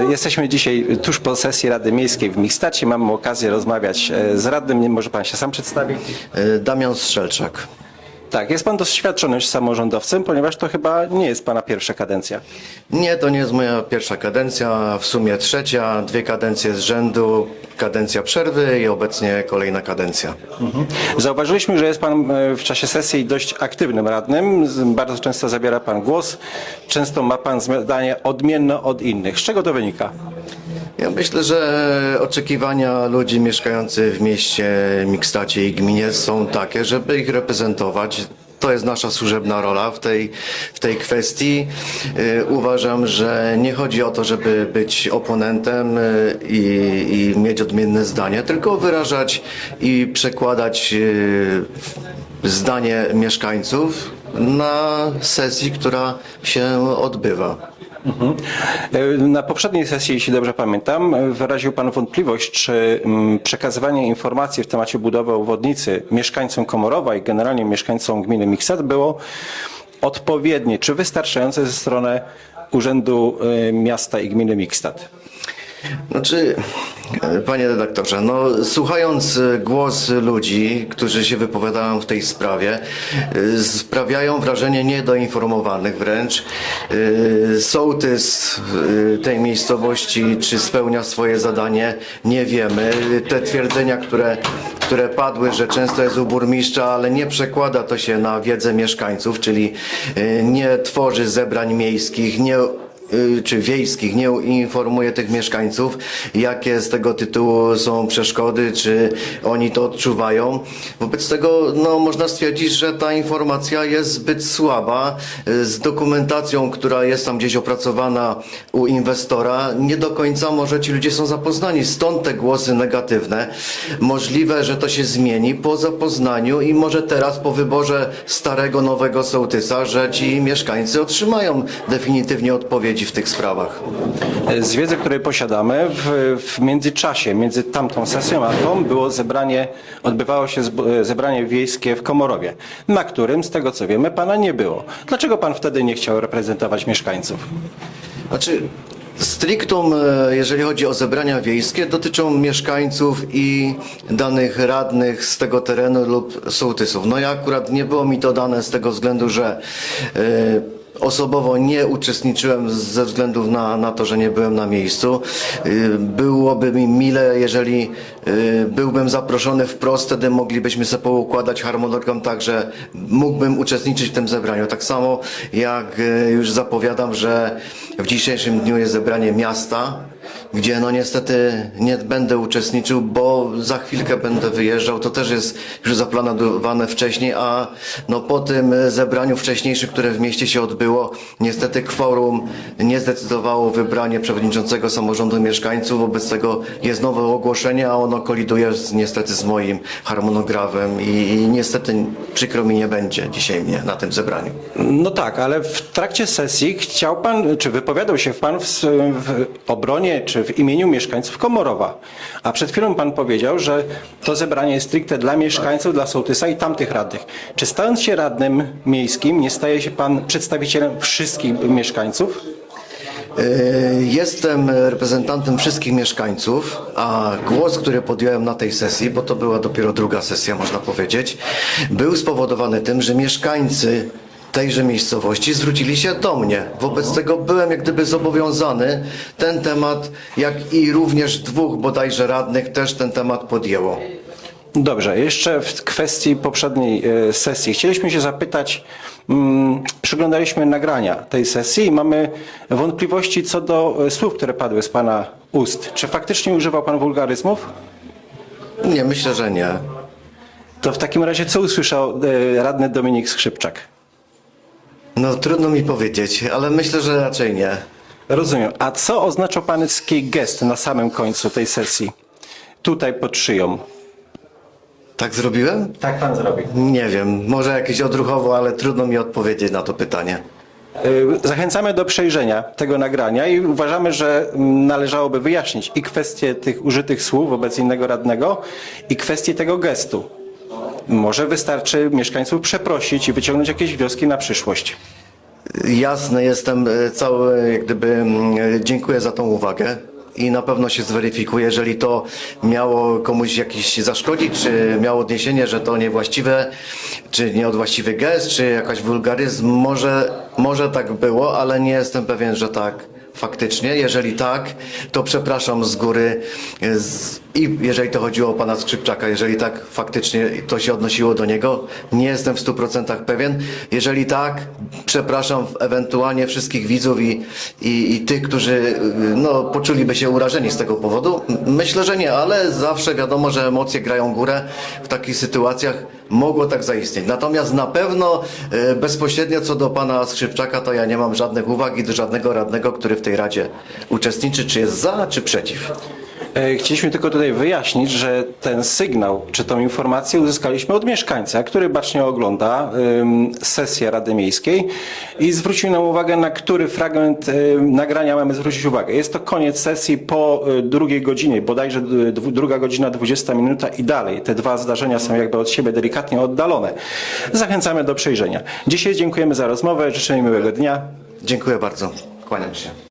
Jesteśmy dzisiaj tuż po sesji Rady Miejskiej w Mikstacie. Mamy okazję rozmawiać e, z radnym. Może pan się sam przedstawić? E, Damian Strzelczak. Tak, jest pan doświadczonym samorządowcem, ponieważ to chyba nie jest pana pierwsza kadencja. Nie, to nie jest moja pierwsza kadencja, w sumie trzecia, dwie kadencje z rzędu, kadencja przerwy i obecnie kolejna kadencja. Zauważyliśmy, że jest pan e, w czasie sesji dość aktywnym radnym. Z- Bardzo często zabiera pan głos. Często ma pan zdanie odmienne od innych. Z czego to wynika? Ja myślę, że oczekiwania ludzi mieszkających w mieście Mikstacie i gminie są takie, żeby ich reprezentować. To jest nasza służebna rola w tej, w tej kwestii. Y, Uważam, że nie chodzi o to, żeby być oponentem y, i, i mieć odmienne zdanie, tylko wyrażać i przekładać y, zdanie mieszkańców na sesji, która się odbywa. E, Na poprzedniej sesji, jeśli dobrze pamiętam, wyraził pan wątpliwość, czy mm, przekazywanie informacji w temacie budowy obwodnicy mieszkańcom Komorowa i generalnie mieszkańcom gminy Miksat było odpowiednie, czy wystarczające ze strony Urzędu e, Miasta i Gminy Mikstat. Znaczy, e, panie redaktorze, no słuchając e, głos ludzi, którzy się wypowiadają w tej sprawie, e, sprawiają wrażenie niedoinformowanych wręcz. Sołtys tej miejscowości, czy spełnia swoje zadanie, nie wiemy. Te twierdzenia, które, które padły, że często jest u burmistrza, ale nie przekłada to się na wiedzę mieszkańców, czyli nie tworzy zebrań miejskich, nie czy wiejskich nie informuje tych mieszkańców, jakie z tego tytułu są przeszkody, czy oni to odczuwają. Wobec tego no, można stwierdzić, że ta informacja jest zbyt słaba. Y, Z dokumentacją, która jest tam gdzieś opracowana u inwestora, nie do końca może ci ludzie są zapoznani. Stąd te głosy negatywne. Możliwe, że to się zmieni po zapoznaniu i może teraz po wyborze starego, nowego sołtysa, że ci mieszkańcy otrzymają definitywnie w tych sprawach. Z wiedzy, której posiadamy, w, w międzyczasie, między tamtą sesją a tą było zebranie, odbywało się zebranie wiejskie w Komorowie, na którym, z tego co wiemy, pana nie było. Dlaczego pan wtedy nie chciał reprezentować mieszkańców? Znaczy, strictum, e, jeżeli chodzi o zebrania wiejskie, dotyczą mieszkańców i danych radnych z tego terenu lub sołtysów. No ja akurat nie było mi to dane z tego względu, że e, Osobowo nie uczestniczyłem ze względu na, na to, że nie byłem na miejscu. Y, Byłoby mi mile, jeżeli y, byłbym zaproszony wprost, wtedy moglibyśmy sobie poukładać harmonogram tak, że mógłbym uczestniczyć w tym zebraniu. Tak samo jak y, już zapowiadam, że w dzisiejszym dniu jest zebranie miasta, gdzie no niestety nie będę uczestniczył, bo za chwilkę będę wyjeżdżał. To też jest już zaplanowane wcześniej, a no po tym zebraniu wcześniejszym, które w mieście się odbyło, niestety kworum nie zdecydowało wybranie przewodniczącego samorządu mieszkańców. Wobec tego jest nowe ogłoszenie, a ono koliduje z, niestety z moim harmonogramem i, i niestety przykro mi nie będzie dzisiaj mnie na tym zebraniu. No tak, ale w trakcie sesji chciał pan, czy wypowiadał się pan w, w obronie, czy w imieniu mieszkańców Komorowa. A przed chwilą pan powiedział, że to zebranie jest stricte dla mieszkańców, dla sołtysa i tamtych radnych. Czy stając się radnym miejskim, nie staje się pan przedstawicielem wszystkich mieszkańców? E, Jestem reprezentantem wszystkich mieszkańców, a głos, który podjąłem na tej sesji, bo to była dopiero druga sesja, można powiedzieć, był spowodowany tym, że mieszkańcy tejże miejscowości zwrócili się do mnie. Wobec tego byłem jak gdyby zobowiązany ten temat, jak i również dwóch bodajże radnych też ten temat podjęło. Dobrze, jeszcze w kwestii poprzedniej e, sesji. Chcieliśmy się zapytać, mm, przyglądaliśmy nagrania tej sesji i mamy wątpliwości co do e, słów, które padły z Pana ust. Czy faktycznie używał Pan wulgaryzmów? Nie, myślę, że nie. To w takim razie co usłyszał e, radny Dominik Skrzypczak? No trudno mi powiedzieć, ale myślę, że raczej nie. Rozumiem. A co oznaczał pański gest na samym końcu tej sesji? Tutaj pod szyją. Tak zrobiłem? Tak Pan zrobił. Nie wiem, może jakieś odruchowo, ale trudno mi odpowiedzieć na to pytanie. Y, Zachęcamy do przejrzenia tego nagrania i uważamy, że mm, należałoby wyjaśnić i kwestię tych użytych słów wobec innego radnego i kwestię tego gestu. Może wystarczy mieszkańców przeprosić i wyciągnąć jakieś wnioski na przyszłość. Jasny jestem, e, cały, jak gdyby, mm, e, dziękuję za tą uwagę. I na pewno się zweryfikuje, jeżeli to miało komuś jakiś zaszkodzić, czy miało odniesienie, że to niewłaściwe, czy nieodwłaściwy gest, czy jakaś wulgaryzm. Może, może tak było, ale nie jestem pewien, że tak faktycznie. Jeżeli tak, to przepraszam z góry. e, Z, I jeżeli to chodziło o pana Skrzypczaka, jeżeli tak faktycznie to się odnosiło do niego, nie jestem w 100% pewien. Jeżeli tak, przepraszam ewentualnie wszystkich widzów i, i, i tych, którzy no, poczuliby się urażeni z tego powodu. Myślę, że nie, ale zawsze wiadomo, że emocje grają górę. W takich sytuacjach mogło tak zaistnieć. Natomiast na pewno y, bezpośrednio co do pana Skrzypczaka, to ja nie mam żadnych uwag i do żadnego radnego, który w tej radzie uczestniczy, czy jest za, czy przeciw. E, Chcieliśmy tylko tutaj wyjaśnić, że ten sygnał, czy tą informację uzyskaliśmy od mieszkańca, który bacznie ogląda sesję Rady Miejskiej i zwrócił nam uwagę, na który fragment nagrania mamy zwrócić uwagę. Jest to koniec sesji po y, drugiej godzinie, bodajże druga godzina, 20 minuta i dalej. Te dwa zdarzenia są jakby od siebie delikatnie oddalone. Zachęcamy do przejrzenia. Dzisiaj dziękujemy za rozmowę, życzymy miłego dnia. Dziękuję bardzo. Kłaniam się.